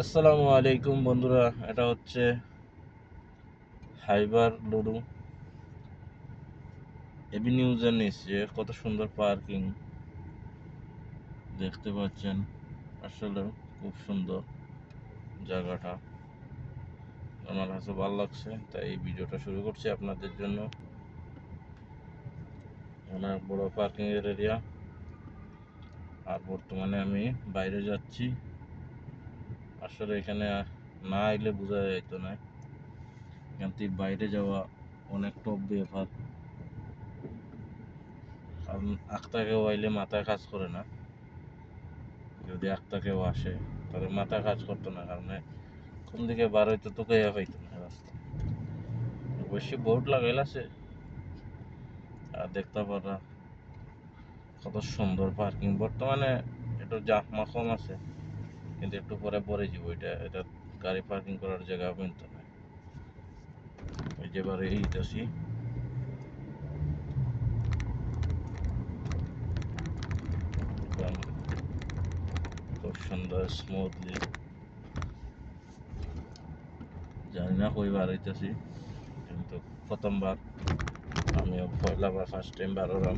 আসসালামু আলাইকুম বন্ধুরা, এটা হচ্ছে হাইবার লুডু। এবি নিউজের নিচে কত সুন্দর পার্কিং। দেখতে পাচ্ছেন, আসলে খুব সুন্দর জায়গাটা। আমার কাছে ভালো লাগছে, তাই এই ভিডিওটা শুরু করছি আপনাদের জন্য। অনেক বড় পার্কিং এর এরিয়া আর বর্তমানে আমি বাইরে যাচ্ছি। আসলে এখানে না এলে বোঝা যেত না। এখান থেকে বাইরে যাওয়া অনেক টপ ব্যাপার কারণ আখতা কেউ আইলে মাথায় কাজ করে না। যদি আখতা কেউ আসে, তাহলে মাথা কাজ করতো না। কারণ কোন দিকে বার হইতো তো কেয়া পাইতো না রাস্তা। অবশ্যই বোর্ড লাগাইল আছে আর দেখতে পারা কত সুন্দর পার্কিং বর্তমানে একটু জাকমা কম আছে। কিন্তু একটু পরে পরে যাব, এটা এটা গাড়ি পার্কিং করার জায়গা কিন্তু না এই যে এবারে এইটাছি খুব সুন্দর স্মুথলি জানি না কইবার হইতেছি কিন্তু প্রথমবার। আমিও পয়লাবার ফার্স্ট টাইম বার হলাম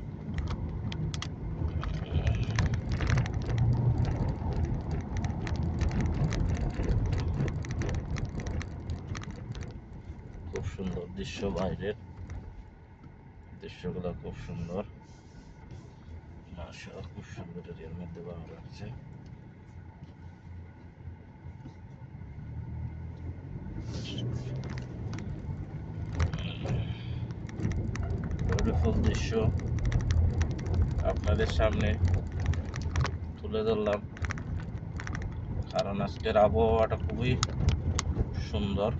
খুব সুন্দর দৃশ্য বাইরের দৃশ্যগুলো খুব সুন্দর। মাশাআল্লাহ, খুব সুন্দর এরিয়ার মধ্যে ভালো লাগছে দৃশ্য। আপনাদের সামনে তুলে ধরলাম। কারণ আজকের আবহাওয়াটা খুবই সুন্দর।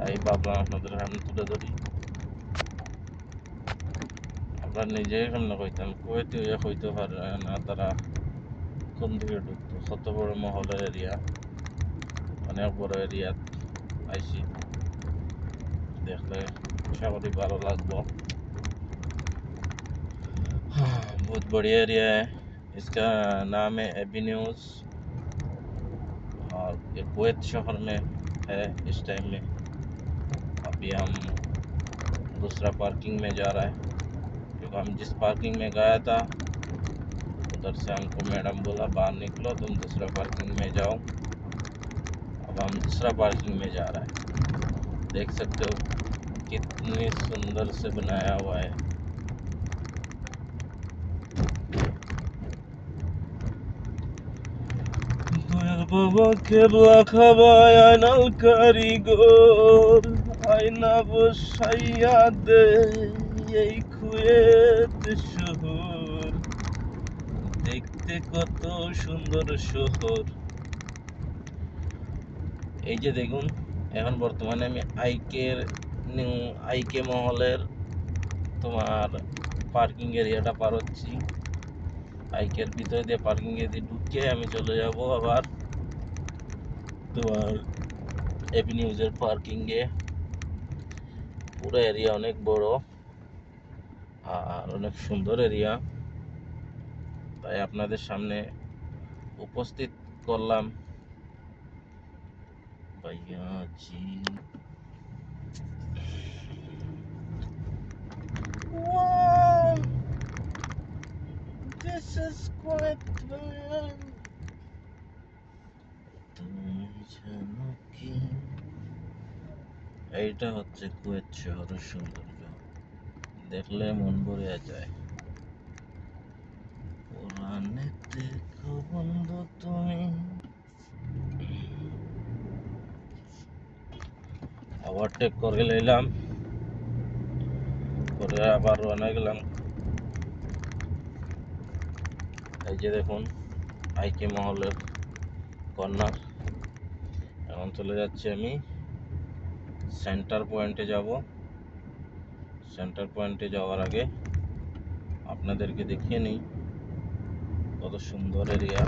তাই ভাবলাম আপনাদের সামনে তুলে ধরি আমরা নিজে কেমন কইতাম কুয়েতে হইয়া কইতে পারে না তারা কোন দিকে ঢুকতো কত বড় মহলের এরিয়া অনেক বড় এরিয়া আইসি দেখলে আশা করি ভালো লাগবো बहुत बढ़िया एरिया है इसका नाम है एबी न्यूज़ और ये कुवैत शहर में है इस टाइम में अभी हम दूसरा पार्किंग में जा रहा है। क्योंकि हम जिस पार्किंग में गया था, उधर से हमको मैडम बोला, बाहर निकलो, तुम दूसरा पार्किंग में जाओ। अब हम दूसरा पार्किंग में जा रहा है। देख सकते हो, कितने सुंदर से बनाया हुआ है। Baba kebla kabaya nal karigor আয়না বসাইয়া দে এই কুয়েত শহর দেখতে কত সুন্দর শহর এই যে দেখুন, এখন বর্তমানে আমি আইকের নিউ আইকে মহলের তোমার পার্কিং এরিয়াটা পার হচ্ছি আইকের ভিতরে দিয়ে পার্কিং দিয়ে ঢুকে আমি চলে যাব আবার তোমার এপি নিউজের পার্কিং এ পুরো এরিয়া অনেক বড় আর অনেক সুন্দর এরিয়া তাই আপনাদের সামনে উপস্থিত করলাম ভাইয়া জি Wow! This is quite fun. তুমি জানো কি এইটা হচ্ছে কুয়েত শহরের সৌন্দর্য। দেখলে মন ভরে যায়। পুরানে বন্ধু তুমি। ওভারটেক করে নিলাম। করে আবার রওনা গেলাম এই যে দেখুন আইকে মহলের কর্নার। এখন চলে যাচ্ছি আমি সেন্টার পয়েন্টে যাব। সেন্টার পয়েন্টে যাওয়ার আগে আপনাদেরকে দেখিয়ে নিই কত সুন্দর এরিয়া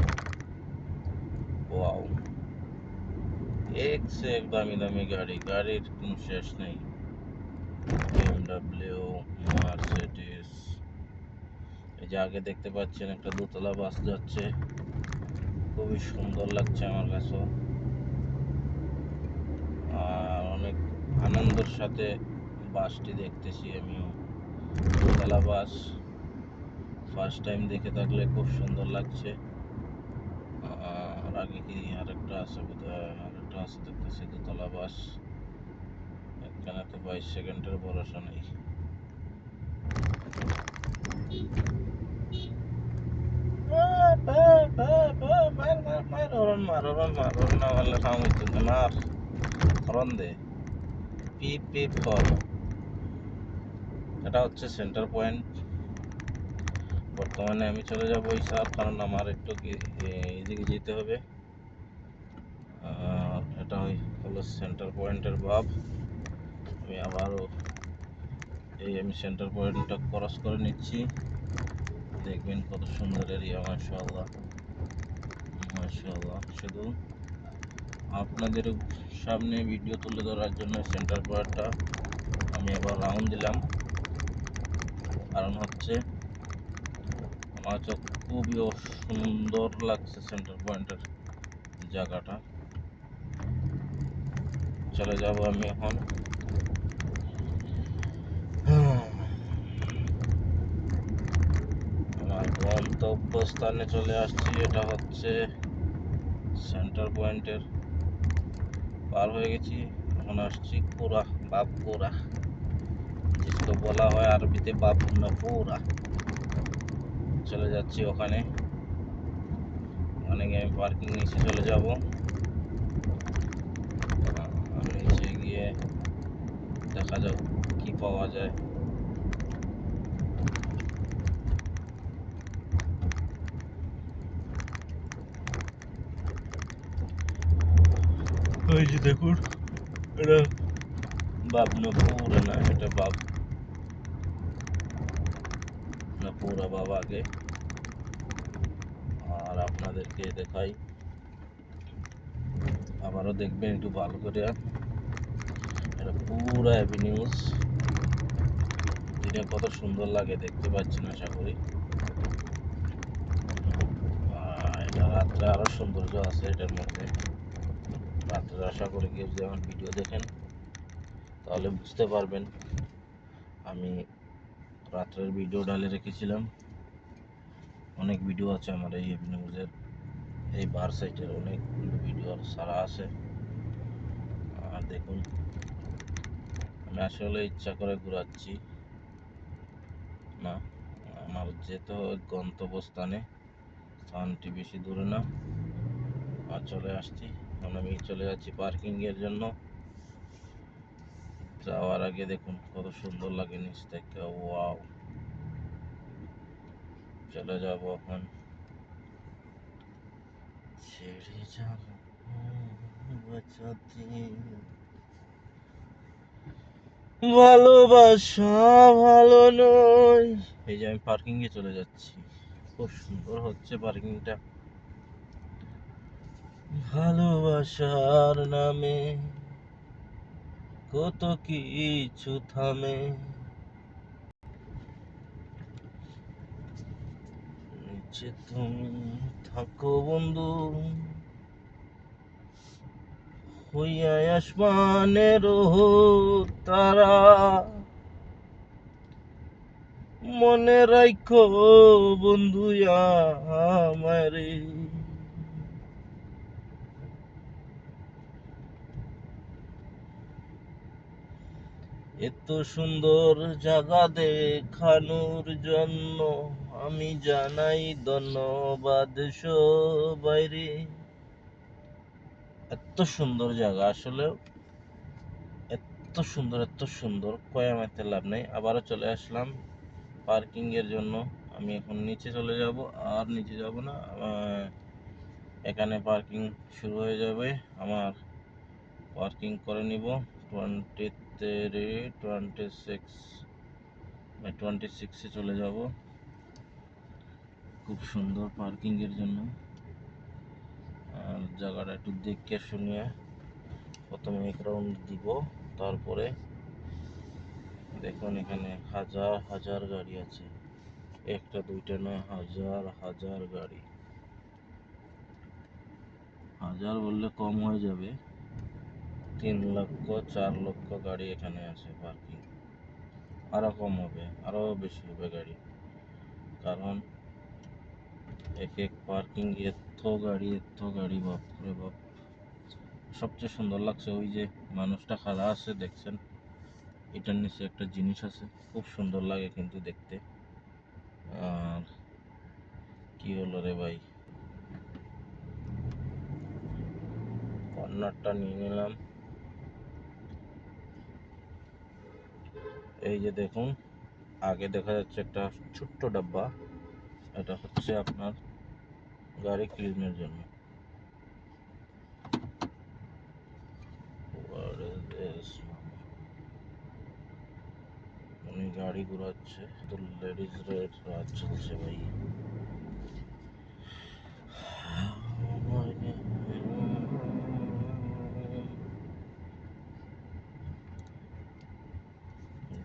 ওয়াও এক সে এক দামি দামি গাড়ি, গাড়ির কোনো শেষ নেই। বিএমডাব্লিউ মার্সিডিস এই যে আগে দেখতে পাচ্ছেন একটা দোতলা বাস যাচ্ছে। খুবই সুন্দর লাগছে আমার কাছেও আর অনেক আনন্দের সাথে বাসটি দেখতেছি আমিও দোতলা বাস ফার্স্ট টাইম দেখে থাকলে খুব সুন্দর লাগছে আর আগে কি আরেকটা আছে বোধহয় আরেকটা আছে দেখতেছি দোতলা বাস এখানে তো বাইশ সেকেন্ডের ভরসা নেই মার মার মার হরন মার হরন মার হরন না মারলে কাম হইতো না মার হরন দে পিপ পিপ কর এটা হচ্ছে সেন্টার পয়েন্ট বর্তমানে আমি চলে যাব ওই স্যার কারণ আমার একটু এদিকে যেতে হবে। এটা হলো সেন্টার পয়েন্টের ভাব। আমি আবারও এই আমি সেন্টার পয়েন্টটা ক্রস করে নিচ্ছি। দেখবেন কত সুন্দর এরিয়া মাশাআল্লাহ। মাশাআল্লাহ, শুধু। আপনাদের সামনে ভিডিও তুলে ধরার জন্য সেন্টার পয়েন্টটা আমি আবার রাউন্ড দিলাম। কারণ হচ্ছে আমার কাছে খুবই সুন্দর লাগছে সেন্টার পয়েন্টের জায়গাটা। চলে যাব আমি এখন। আমার গন্তব্যস্থানে চলে আসছি, এটা হচ্ছে সেন্টার পয়েন্টের পার হয়ে গেছি। এখন আসছি কোরা, বাপ কোরা। যেটা বলা হয় আরবিতে বাপ কোরা। চলে যাচ্ছি ওখানে। ওখানে গিয়ে আমি পার্কিং নিচে চলে যাব। নিচে গিয়ে দেখা যাক কি পাওয়া যায়। ওই যে দেখুন, এটা বাবনপুর না, এটা বাব নপুরা বাবা আগে আর আপনাদেরকে দেখাই। আবারও দেখবেন একটু ভালো করে। এটা পুরা অ্যাভিনিউজ। দিনে কত সুন্দর লাগে, দেখতে পাচ্ছেন আশা করি। এটা রাত্রে আরও সৌন্দর্য আছে এটার মধ্যে। রাত্রে আশা করি কেউ যদি আমার ভিডিও দেখেন, তাহলে বুঝতে পারবেন আমি রাত্রের ভিডিও ডালে রেখেছিলাম। অনেক ভিডিও আছে আমার এই নিউজের এই বার সাইটের অনেক ভিডিও সারা আছে। আর দেখুন, আমি আসলে ইচ্ছা করে ঘুরাচ্ছি। না, আমার যেতে গন্তব্যস্থানে, স্থানটি বেশি দূরে না, আর চলে আসছি। এখন আমি চলে যাচ্ছি পার্কিং এর জন্য। যাওয়ার আগে দেখুন কত সুন্দর লাগে নিচ থেকে ওয়াও চলে যাব এখন। ছেড়ে ভালোবাসা ভালো নয়। এই যে আমি পার্কিং এ চলে যাচ্ছি। খুব সুন্দর হচ্ছে পার্কিংটা ভালোবাসার নামে কত কিছু থামে। নিচে তুমি থাকো বন্ধু, হইয়া আসমানের তারা। মনে রাখো বন্ধু আমারে। এত সুন্দর জায়গা দেখানোর জন্য আমি জানাই ধন্যবাদ বাইরে এত সুন্দর জায়গা আসলে এত সুন্দর এত সুন্দর কয়ামাতে লাভ নেই। আবারও চলে আসলাম পার্কিং এর জন্য। আমি এখন নিচে চলে যাব, আর নিচে যাব না এখানে পার্কিং শুরু হয়ে যাবে। আমার পার্কিং করে নিব twenty three twenty six twenty সিক্সে চলে যাব। খুব সুন্দর পার্কিং এর জন্য। আর জায়গাটা একটু দেখে শুনিয়ে প্রথমে এক রাউন্ড দিব, তারপরে দেখুন এখানে হাজার হাজার গাড়ি আছে। একটা, দুইটা নয়, হাজার হাজার গাড়ি। হাজার বললে কম হয়ে যাবে। তিন লক্ষ, চার লক্ষ গাড়ি এখানে আছে পার্কিং আরও কম হবে, আরও বেশি হবে গাড়ি। কারণ এক এক পার্কিং এত গাড়ি এত গাড়ি, বাপ বাপরে বাপ। সবচেয়ে সুন্দর লাগছে ওই যে মানুষটা খাড়া আছে, দেখছেন? এটার নিচে একটা জিনিস আছে, খুব সুন্দর লাগে কিন্তু দেখতে। আর কি হলো রে ভাই? কর্নারটা নিয়ে নিলাম। এই যে দেখুন, আগে দেখা যাচ্ছে একটা ছোট্ট ডাব্বা, এটা হচ্ছে আপনার গাড়ি ক্লিনের জন্য? উনি গাড়ি ঘুরাচ্ছে, তো লেডিস রেড রাত চলছে ভাই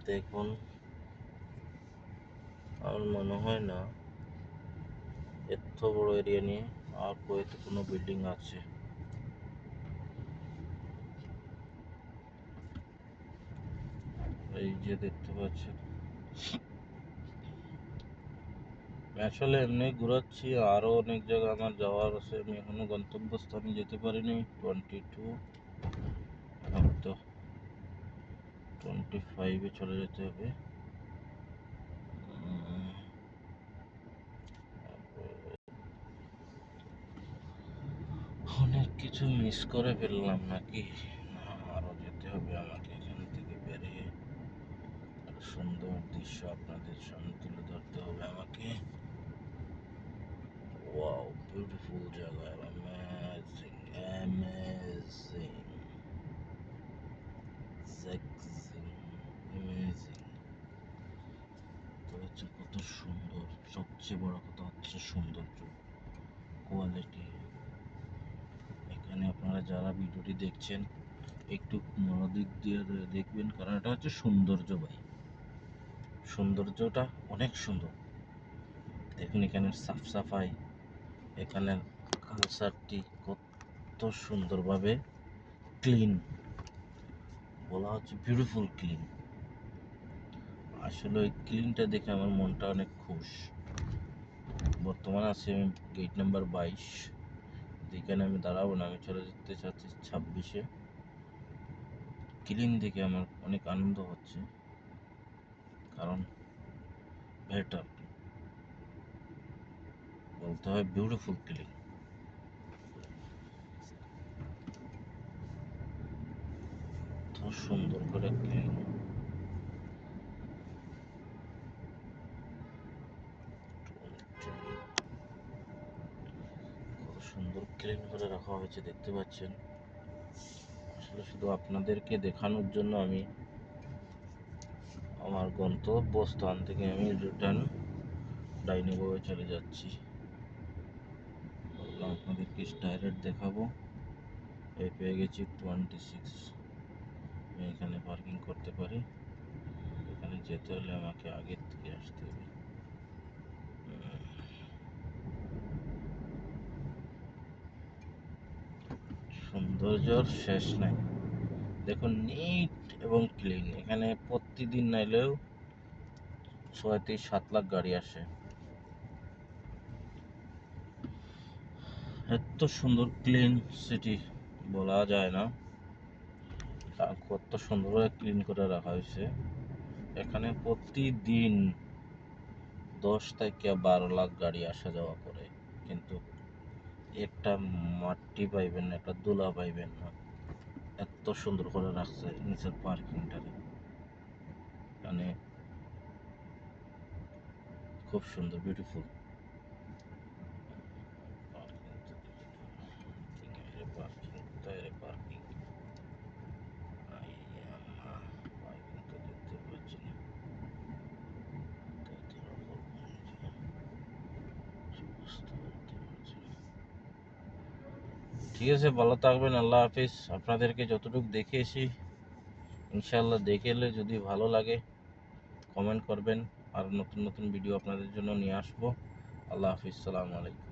দেখুন। আমার মনে হয় না, এত বড় এরিয়া নিয়ে আর কোয়েতে কোনো বিল্ডিং আছে। এই যে দেখতে পাচ্ছেন। আসলে এমনি ঘোরাচ্ছি, আরও অনেক জায়গা আমার যাওয়ার আছে। আমি এখনও গন্তব্যস্থানে যেতে পারিনি। টোয়েন্টি টু টোয়েন্টি ফাইভে চলে যেতে হবে। অনেক কিছু মিস করে ফেললাম নাকি? না, আরও যেতে হবে আমাকে এখান থেকে বেরিয়ে। সুন্দর দৃশ্য আপনাদের সামনে তুলে ধরতে হবে আমাকে। ওয়াও বিউটিফুল জায়গা অ্যামেজিং অ্যামেজিং সেক্সিং অ্যামেজিং তো হচ্ছে কত সুন্দর, সবচেয়ে বড় কথা হচ্ছে সৌন্দর্য কোয়ালিটি এখানে আপনারা যারা ভিডিওটি দেখছেন, একটু মনোদিক দিয়ে দেখবেন, কারণ এটা হচ্ছে সৌন্দর্য ভাই। সৌন্দর্যটা অনেক সুন্দর। দেখুন এখানে সাফ সাফাই, এখানের কালচারটি কত সুন্দরভাবে ক্লিন বলা হচ্ছে বিউটিফুল ক্লিন আসলে ওই ক্লিনটা দেখে আমার মনটা অনেক খুশ। বর্তমানে আছি আমি গেট নাম্বার বাইশ। যেখানে আমি দাঁড়াবো না, আমি চলে যেতে চাচ্ছি ছাব্বিশে। ক্লিন দেখে আমার অনেক আনন্দ হচ্ছে। কারণ বেটার বলতে হয় বিউটিফুল ক্লিন সুন্দর করে ক্লিন সুন্দর ক্লিন করে রাখা হয়েছে, দেখতে পাচ্ছেন। আসলে শুধু আপনাদেরকে দেখানোর জন্য আমি আমার গন্তব্যস্থান থেকে আমি রিটার্ন ডাইনিংয়ে চলে যাচ্ছি। বললাম, আপনাদেরকে ডাইরেক্ট দেখাবো। এই পেয়ে গেছি টোয়েন্টি সিক্স আমি এখানে পার্কিং করতে পারি। এখানে যেতে হলে আমাকে আগের থেকে আসতে হবে। সৌন্দর্যর শেষ নাই। দেখুন নিট এবং ক্লিন এখানে প্রতিদিন নাইলেও ছয় থেকে সাত লাখ গাড়ি আসে। এত সুন্দর ক্লিন সিটি বলা যায় না। কত সুন্দরভাবে ক্লিন করে রাখা হয়েছে। এখানে প্রতিদিন দশ থেকে বারো লাখ গাড়ি আসা যাওয়া করে। কিন্তু একটা মাটি পাইবেন না, একটা দোলা পাইবেন না। এত সুন্দর করে রাখছে নিচের পার্কিংটারে মানে খুব সুন্দর বিউটিফুল পার্কিং কোথায় রে পার্কিং পার্কিং তো দেখতে পাচ্ছি না তাড়াতাড়ি বলব নিজে। বুঝতে পারতে পারছি না। ঠিক আছে, ভালো থাকবেন, আল্লাহ হাফিজ। আপনাদেরকে যতটুকু দেখেছি ইনশাল্লাহ দেখে এলে যদি ভালো লাগে কমেন্ট করবেন। আর নতুন নতুন ভিডিও আপনাদের জন্য নিয়ে আসব। আল্লাহ হাফিজ, সালাম আলাইকুম।